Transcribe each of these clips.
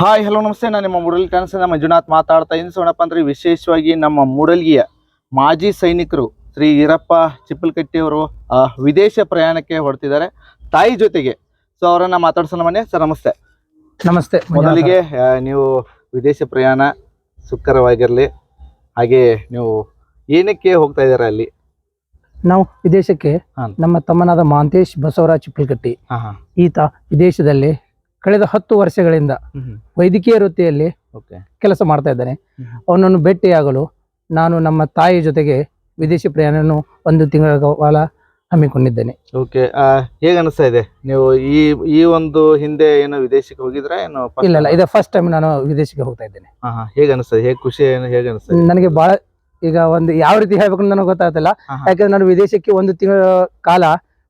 Hi hello ನಮಸ್ತೆ. ನಾನು ನಿಮ್ಮ ಮುರಳಿ ಕನಸಿನ ಮಂಜುನಾಥ್ ಮಾತಾಡ್ತಾ ಇದ್ದೀನಿ. ಸೋಣಪ್ಪ ಅಂದ್ರೆ ವಿಶೇಷವಾಗಿ ನಮ್ಮ ಮೂಡಲ್ಗಿಯ ಮಾಜಿ ಸೈನಿಕರು ಶ್ರೀ ಈರಪ್ಪ ಚಿಪ್ಪಲ್ಕಟ್ಟಿಯವರು ವಿದೇಶ ಪ್ರಯಾಣಕ್ಕೆ ಹೊರಟಿದ್ದಾರೆ. ತಾಯಿ ಜೊತೆಗೆ. ಸೊ ಅವರನ್ನ ಮಾತಾಡ್ಸೋಣ ಮನೆ. ಸರ್ ನಮಸ್ತೆ. ನಮಸ್ತೆ. ಮೊದಲಿಗೆ ನೀವು ವಿದೇಶ ಪ್ರಯಾಣ ಸುಖಕರವಾಗಿರಲಿ ಹಾಗೆ ನೀವು ಏನಕ್ಕೆ ಹೋಗ್ತಾ ಇದ್ದಾರೆ ಅಲ್ಲಿ? ನಾವು ವಿದೇಶಕ್ಕೆ. ನಮ್ಮ ತಮ್ಮನಾದ ಮಾಂತೇಶ್ ಬಸವರಾಜ್ ಚಿಪ್ಪಲ್ಕಟ್ಟಿ. ಈತ ವಿದೇಶದಲ್ಲಿ ಕಳೆದ ಹತ್ತು ವರ್ಷಗಳಿಂದ ವೈದ್ಯಕೀಯ ವೃತ್ತಿಯಲ್ಲಿ ಕೆಲಸ ಮಾಡ್ತಾ ಇದ್ದಾನೆ. ಅವನನ್ನು ಭೇಟಿಯಾಗಲು ನಾನು ನಮ್ಮ ತಾಯಿ ಜೊತೆಗೆ ವಿದೇಶಿ ಪ್ರಯಾಣವನ್ನು ಒಂದು ತಿಂಗಳ ಕಾಲ ಹಮ್ಮಿಕೊಂಡಿದ್ದೇನೆ. ಓಕೆ. ಹೇಗೆ ಅನಿಸ್ತಾ ಇದೆ? ನೀವು ಈ ಈ ಒಂದು ಹಿಂದೆ ಏನೋ ವಿದೇಶಕ್ಕೆ ಹೋಗಿದ್ರೆ ಏನು ಇಲ್ಲ ಇಲ್ಲ ಇದೇ ಫಸ್ಟ್ ಟೈಮ್ ನಾನು ವಿದೇಶಕ್ಕೆ ಹೋಗ್ತಾ ಇದ್ದೇನೆ. ಹೇಗೆ ಅನಿಸ್ತದೆ ಹೇಗೆ ಖುಷಿ ಏನು ಹೇಗೆ ಅನಿಸ್ತದೆ ನನಗೆ ಬಹಳ ಈಗ ಒಂದು ಯಾವ ರೀತಿ ಹೇಳ್ಬೇಕು ನನಗೆ ಗೊತ್ತಾಗ್ತಿಲ್ಲ. ಯಾಕಂದ್ರೆ ನಾನು ವಿದೇಶಕ್ಕೆ ಒಂದು ತಿಂಗಳ ಕಾಲ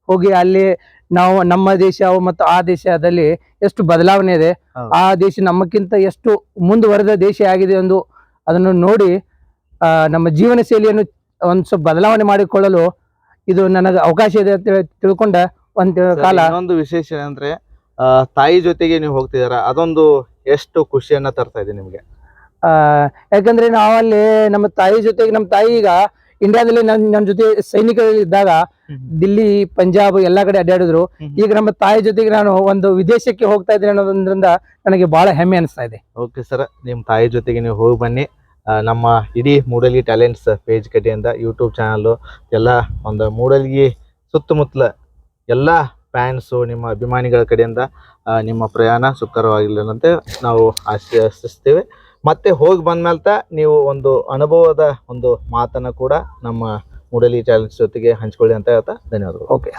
ಹೋಗಿ ಅಲ್ಲಿ ನಾವು ನಮ್ಮ ದೇಶ ಮತ್ತು ಆ ದೇಶದಲ್ಲಿ ಎಷ್ಟು ಬದಲಾವಣೆ ಇದೆ ಆ ದೇಶ ನಮ್ಮಕ್ಕಿಂತ ಎಷ್ಟು ಮುಂದುವರೆದ ದೇಶ ಆಗಿದೆ ಎಂದು ಅದನ್ನು ನೋಡಿ ಆ, ನಮ್ಮ ಜೀವನ ಶೈಲಿಯನ್ನು ಒಂದು ಸ್ವಲ್ಪ ಬದಲಾವಣೆ ಮಾಡಿಕೊಳ್ಳಲು ಇದು ನನಗೆ ಅವಕಾಶ ಇದೆ ಅಂತ ಹೇಳಿ ತಿಳ್ಕೊಂಡ ಒಂದು ಕಾಲ. ಇನ್ನೊಂದು ವಿಶೇಷ ಅಂದ್ರೆ ತಾಯಿ ಜೊತೆಗೆ ನೀವು ಹೋಗ್ತಿದಾರ ಅದೊಂದು ಎಷ್ಟು ಖುಷಿಯನ್ನ ತರ್ತಾ ಇದೆ ನಿಮ್ಗೆ? ಆ, ಯಾಕಂದ್ರೆ ನಾವಲ್ಲಿ ನಮ್ಮ ತಾಯಿ ಜೊತೆಗೆ ನಮ್ಮ ತಾಯಿ ಈಗ ಇಂಡಿಯಾದಲ್ಲಿ ನನ್ ನನ್ನ ಜೊತೆ ಸೈನಿಕರಲ್ಲಿ ಇದ್ದಾಗ ದಿಲ್ಲಿ ಪಂಜಾಬ್ ಎಲ್ಲಾ ಕಡೆ ಅಡ್ಡಾಡಿದ್ರು. ಈಗ ನಮ್ಮ ತಾಯಿ ಜೊತೆಗೆ ನಾನು ಒಂದು ವಿದೇಶಕ್ಕೆ ಹೋಗ್ತಾ ಇದ್ದೀನಿ ಅನ್ನೋದ್ರಿಂದ ನನಗೆ ಬಹಳ ಹೆಮ್ಮೆ ಅನಿಸ್ತಾ ಇದೆ. ಓಕೆ ಸರ್ ನಿಮ್ಮ ತಾಯಿ ಜೊತೆಗೆ ನೀವು ಹೋಗಿ ಬನ್ನಿ. ನಮ್ಮ ಇಡೀ ಮೂಡಲ್ಗಿ ಟ್ಯಾಲೆಂಟ್ಸ್ ಪೇಜ್ ಕಡೆಯಿಂದ ಯೂಟ್ಯೂಬ್ ಚಾನಲ್ಲು ಎಲ್ಲ ಒಂದು ಮೂಡಲ್ಗಿ ಸುತ್ತಮುತ್ತಲ ಎಲ್ಲ ಫ್ಯಾನ್ಸು ನಿಮ್ಮ ಅಭಿಮಾನಿಗಳ ಕಡೆಯಿಂದ ನಿಮ್ಮ ಪ್ರಯಾಣ ಸುಖಕರವಾಗಿಲ್ಲಂತೆ ನಾವು ಆಶಿಸ್ತೇವೆ. ಮತ್ತೆ ಹೋಗಿ ಬಂದ್ಮೇಲೆ ನೀವು ಒಂದು ಅನುಭವದ ಒಂದು ಮಾತನ್ನ ಕೂಡ ನಮ್ಮ ಮೂಡಲಿ ಚಾಲೆಂಜ್ ಜೊತೆಗೆ ಹಂಚ್ಕೊಳ್ಳಿ ಅಂತ ಹೇಳ್ತಾ ಧನ್ಯವಾದಗಳು. ಓಕೆ